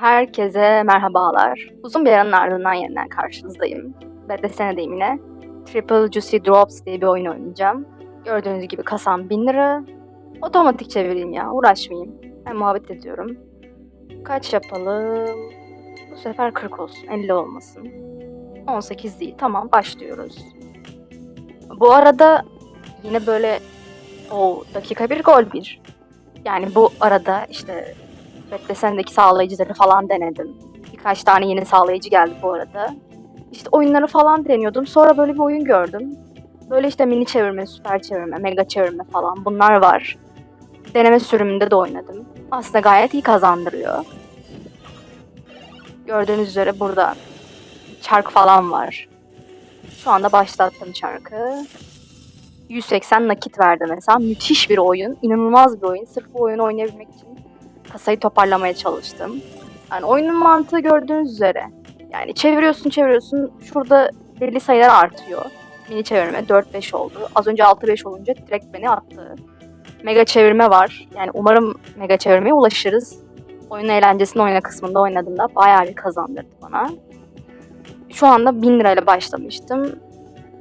Herkese merhabalar. Uzun bir aranın ardından yeniden karşınızdayım. BDS'nedeyim yine. Triple Juicy Drops diye bir oyun oynayacağım. Gördüğünüz gibi kasam 1000 lira. Otomatik çevireyim ya, uğraşmayayım. Ben muhabbet ediyorum. Kaç yapalım? Bu sefer 40 olsun, 50 olmasın. 18 değil, tamam başlıyoruz. Bu arada yine böyle o dakika bir gol bir. Yani bu arada işte Beklesendeki sağlayıcıları falan denedim. Birkaç tane yeni sağlayıcı geldi bu arada. İşte oyunları falan deniyordum. Sonra böyle bir oyun gördüm. Böyle işte mini çevirme, süper çevirme, mega çevirme falan bunlar var. Deneme sürümünde de oynadım. Aslında gayet iyi kazandırıyor. Gördüğünüz üzere burada çark falan var. Şu anda başlattım çarkı. 180 nakit verdi mesela. Müthiş bir oyun. inanılmaz bir oyun. Sırf bu oyunu oynayabilmek için kasayı toparlamaya çalıştım. Yani oyunun mantığı gördüğünüz üzere. Yani çeviriyorsun çeviriyorsun şurada belli sayılar artıyor. Mini çevirme 4-5 oldu. Az önce 6-5 olunca direkt beni attı. Mega çevirme var. Yani umarım mega çevirmeye ulaşırız. Oyun eğlencesini oyna kısmında oynadığımda bayağı bir kazandırdı bana. Şu anda 1000 lirayla başlamıştım.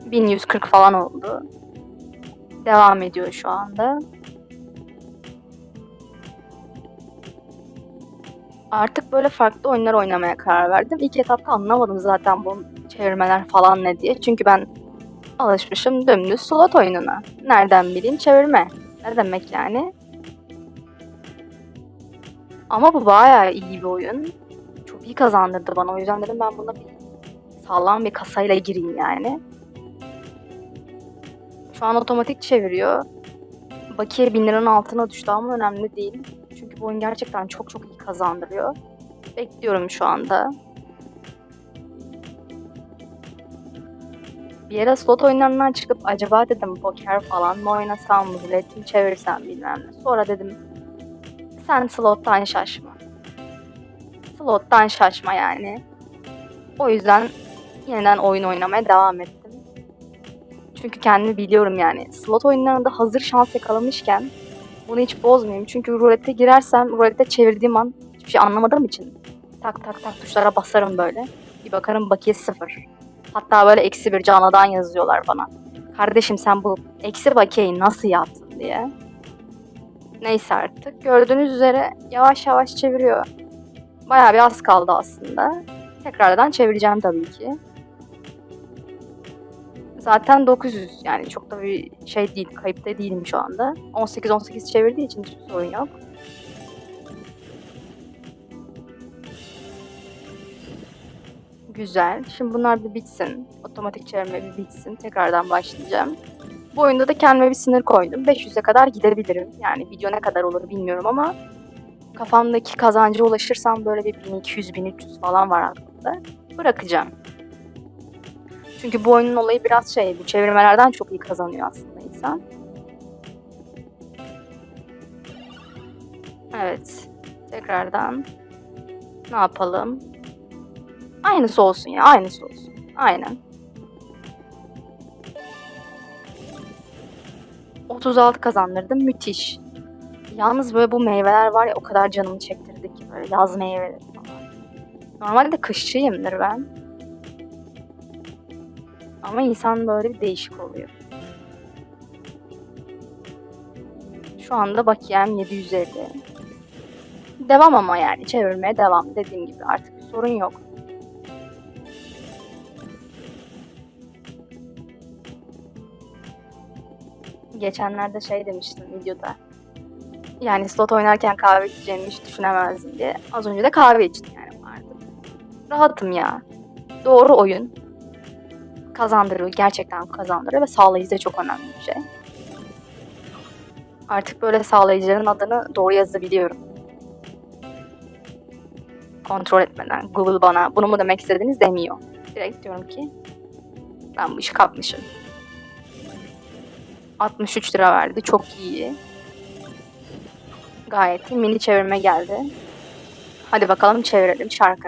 1140 falan oldu. Devam ediyor şu anda. Artık böyle farklı oyunlar oynamaya karar verdim. İlk etapta anlamadım zaten bu çevirmeler falan ne diye. Çünkü ben alışmışım dümdüz slot oyununa. Nereden bileyim çevirme. Ne demek yani? Ama bu bayağı iyi bir oyun. Çok iyi kazandırdı bana. O yüzden dedim ben buna bir sağlam bir kasayla gireyim yani. Şu an otomatik çeviriyor. Bakiye 1000 liranın altına düştü ama önemli değil. Çünkü bu oyun gerçekten çok çok iyi kazandırıyor. Bekliyorum şu anda. Bir ara slot oyunlarından çıkıp acaba dedim poker falan mı oynasam mı, biletim çevirsem bilmem ne. Sonra dedim sen slottan şaşma. Slottan şaşma yani. O yüzden yeniden oyun oynamaya devam ettim. Çünkü kendimi biliyorum yani. Slot oyunlarında hazır şans yakalamışken bunu hiç bozmayayım. Çünkü rulete girersem rulette çevirdiğim an hiçbir şey anlamadığım için tak tak tak tuşlara basarım böyle. Bir bakarım bakiye sıfır. Hatta böyle eksi bir canadan yazıyorlar bana. Kardeşim sen bu eksi bakiyeyi nasıl yaptın diye. Neyse artık. Gördüğünüz üzere yavaş yavaş çeviriyor. Bayağı bir az kaldı aslında. Tekrardan çevireceğim tabii ki. Zaten 900 yani çok da bir şey değil, kayıpta değilim şu anda. 18-18 çevirdiği için hiçbir sorun yok. Güzel. Şimdi bunlar bir bitsin. Otomatik çevirme bir bitsin. Tekrardan başlayacağım. Bu oyunda da kendime bir sınır koydum. 500'e kadar gidebilirim. Yani video ne kadar olur bilmiyorum ama kafamdaki kazanca ulaşırsam böyle bir 1200-1300 falan var aklımda. Bırakacağım. Çünkü bu oyunun olayı biraz şey, bu çevirmelerden çok iyi kazanıyor aslında insan. Evet. Tekrardan ne yapalım? Aynısı olsun ya, aynısı olsun. Aynen. 36 kazandırdım, müthiş. Yalnız böyle bu meyveler var ya o kadar canımı çektirdi ki böyle yaz meyveleri falan. Normalde kışçıyımdır ben. Ama insan böyle bir değişik oluyor. Şu anda bakiyem 750. Devam ama yani çevirmeye devam. Dediğim gibi artık bir sorun yok. Geçenlerde şey demiştim videoda. Yani slot oynarken kahve içeceğimi hiç düşünemezdim diye. Az önce de kahve içtim yani vardı. Rahatım ya. Doğru oyun kazandırıyor. Gerçekten kazandırıyor ve sağlayıcı da çok önemli bir şey. Artık böyle sağlayıcıların adını doğru yazabiliyorum. Kontrol etmeden Google bana bunu mu demek istediniz demiyor. Direkt diyorum ki ben bu işi kapmışım. 63 lira verdi. Çok iyi. Gayet. Mini çevirme geldi. Hadi bakalım çevirelim şarkı.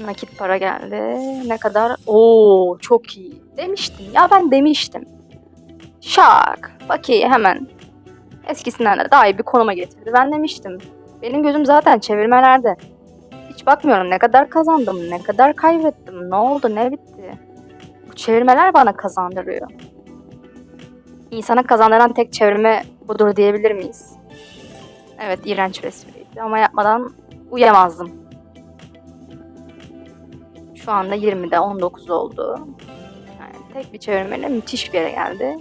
Nakit para geldi. Ne kadar? Oo çok iyi. Demiştim. Ya ben demiştim. Şak. Bakiye hemen eskisinden de daha iyi bir konuma getirdi. Ben demiştim. Benim gözüm zaten çevirmelerde. Hiç bakmıyorum ne kadar kazandım, ne kadar kaybettim, ne oldu, ne bitti. Bu çevirmeler bana kazandırıyor. İnsana kazandıran tek çevirme budur diyebilir miyiz? Evet, iğrenç bir espriydi ama yapmadan uyamazdım. Şu anda 20'de 19 oldu. Yani tek bir çevirmeyle müthiş bir yere geldi.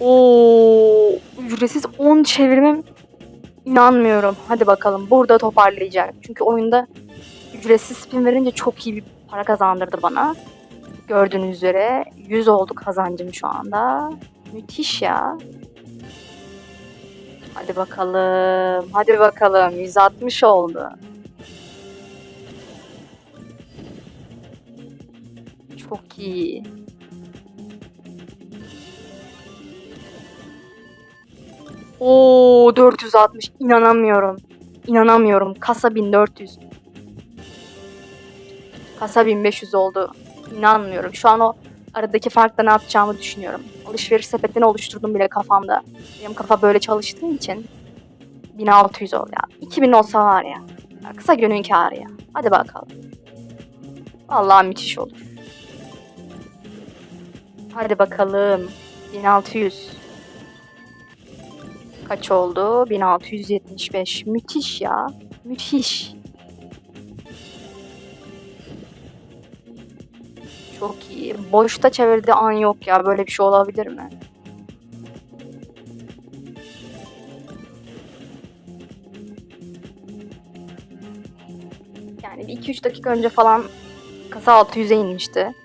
Oo, ücretsiz 10 çevirmem inanmıyorum. Hadi bakalım burada toparlayacak. Çünkü oyunda ücretsiz spin verince çok iyi bir para kazandırdı bana. Gördüğünüz üzere 100 oldu kazancım şu anda. Müthiş ya. Hadi bakalım. Hadi bakalım. 160 oldu. Çok iyi. Oo 460 inanamıyorum. İnanamıyorum. Kasa 1400. Kasa 1500 oldu. İnanmıyorum. Şu an o aradaki farkla ne yapacağımı düşünüyorum. Alışveriş sepetini oluşturdum bile kafamda. Benim kafa böyle çalıştığı için 1600 oldu ya. 2000 olsa var ya. ya kısa günün kârı ya. Hadi bakalım. Vallahi müthiş olur. Hadi bakalım. 1600. Kaç oldu? 1675. Müthiş ya. Müthiş. Çok iyi. Boşta çevirdiği an yok ya. Böyle bir şey olabilir mi? Yani bir 2-3 dakika önce falan kasa 600'e inmişti.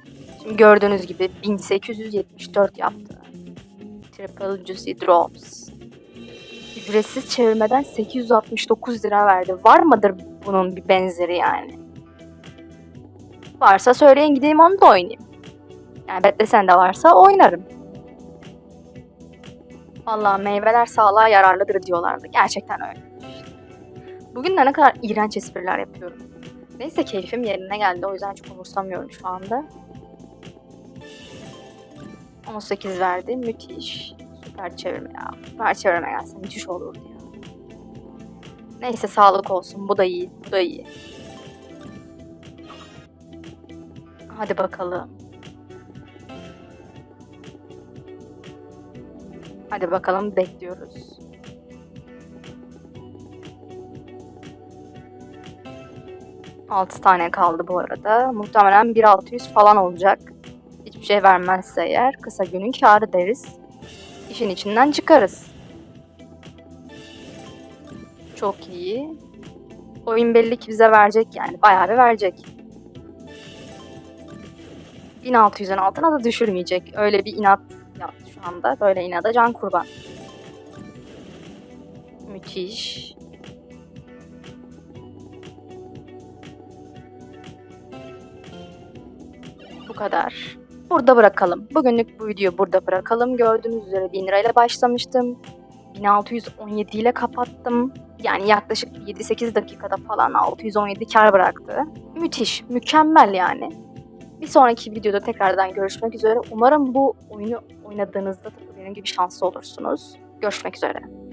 Gördüğünüz gibi 1874 yaptı. Triple Juicy Drops. Ücretsiz çevirmeden 869 lira verdi. Var mıdır bunun bir benzeri yani? Varsa söyleyin gideyim onu da oynayayım. Yani beklesen de varsa oynarım. Vallahi meyveler sağlığa yararlıdır diyorlardı. Gerçekten öyle. Bugün de ne kadar iğrenç espriler yapıyorum. Neyse keyfim yerine geldi. O yüzden çok umursamıyorum şu anda. 18 verdi. Müthiş. Süper çevirme ya. Süper çevirme gelse müthiş olurdu ya. Neyse sağlık olsun. Bu da iyi. Bu da iyi. Hadi bakalım. Hadi bakalım bekliyoruz. Altı tane kaldı bu arada. Muhtemelen 1600 falan olacak. Şey vermezse eğer kısa günün kârı deriz. İşin içinden çıkarız. Çok iyi. Oyun belli ki bize verecek yani. Bayağı bir verecek. 1600'ün altına da düşürmeyecek. Öyle bir inat yaptı şu anda. Böyle inada can kurban. Müthiş. Bu kadar. Burada bırakalım. Bugünlük bu videoyu burada bırakalım. Gördüğünüz üzere 1000 lirayla başlamıştım. 1617 ile kapattım. Yani yaklaşık 7-8 dakikada falan 617 kar bıraktı. Müthiş, mükemmel yani. Bir sonraki videoda tekrardan görüşmek üzere. Umarım bu oyunu oynadığınızda da benim gibi şanslı olursunuz. Görüşmek üzere.